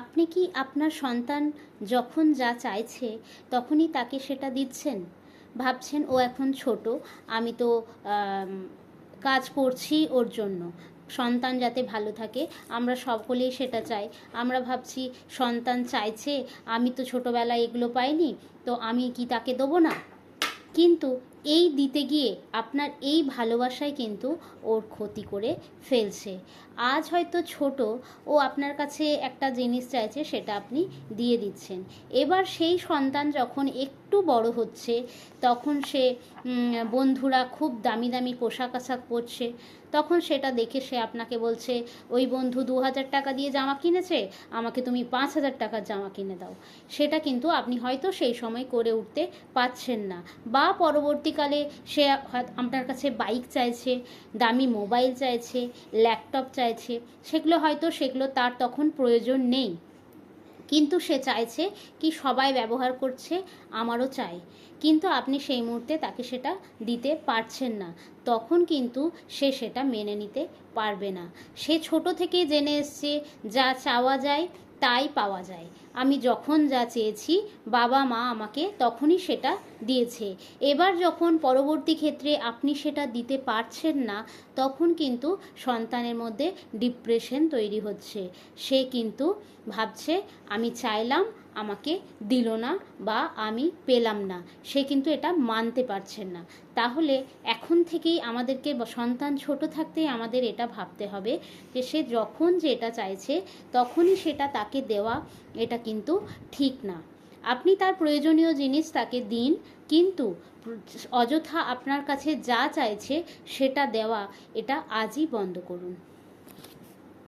আপনি কি আপনার সন্তান যখন যা চাইছে, তখনই তাকে সেটা দিচ্ছেন? ভাবছেন, ও এখন ছোট, আমি তো কাজ করছি ওর জন্য। সন্তান যাতে ভালো থাকে, আমরা সকলেই সেটা চাই। আমরা ভাবছি, সন্তান চাইছে, আমি তো ছোটোবেলায় এগুলো পাইনি, তো আমি কি তাকে দেবো না? কিন্তু এই দিতে গিয়ে আপনার এই ভালোবাসাই কিন্তু ওর ক্ষতি করে ফেলছে। আজ হয়তো ছোট, ও আপনার কাছে একটা জিনিস চাইছে, সেটা আপনি দিয়ে দিচ্ছেন। এবার সেই সন্তান যখন একটু বড় হচ্ছে, তখন সে বন্ধুরা খুব দামি দামি পোশাক আশাক পরছে, তখন সেটা দেখে সে আপনাকে বলছে, ওই বন্ধু দু হাজার টাকা দিয়ে জামা কিনেছে, আমাকে তুমি পাঁচ হাজার টাকার জামা কিনে দাও। সেটা কিন্তু আপনি হয়তো সেই সময় করে উঠতে পারছেন না। বা পরবর্তীকালে সে আপনার কাছে বাইক চাইছে, দামি মোবাইল চাইছে ল্যাপটপ চাইছে, সেগুলো হয়তো সেগুলো তার তখন প্রয়োজন নেই। কিন্তু সে চাইছে কি সবাই ব্যবহার করছে, আমারও চাই। কিন্তু আপনি সেই মুহূর্তে তাকে সেটা দিতে পারছেন না। তখন কিন্তু সে সেটা মেনে নিতে পারবে না। সে ছোট থেকেই জেনে এসছে, যা চাওয়া যায়, তাই পাওয়া যায়। আমি যখন যা চেয়েছি, বাবা মা আমাকে তখনই সেটা দিয়েছে। এবার যখন পরবর্তী ক্ষেত্রে আপনি সেটা দিতে পারছেন না, তখন কিন্তু সন্তানের মধ্যে ডিপ্রেশন তৈরি হচ্ছে। সে কিন্তু ভাবছে, আমি চাইলাম, আমাকে দিল না বা আমি পেলাম না। সে কিন্তু এটা মানতে পারছেন না। তাহলে এখন থেকেই আমাদেরকে সন্তান ছোট থাকতেই আমাদের এটা ভাবতে হবে যে, সে যখন যেটা চাইছে, তখনই সেটা তাকে দেওয়া, এটা কিন্তু ঠিক না। আপনি তার প্রয়োজনীয় জিনিস তাকে দিন, কিন্তু অযথা আপনার কাছে যা চাইছে সেটা দেওয়া, এটা আজই বন্ধ করুন।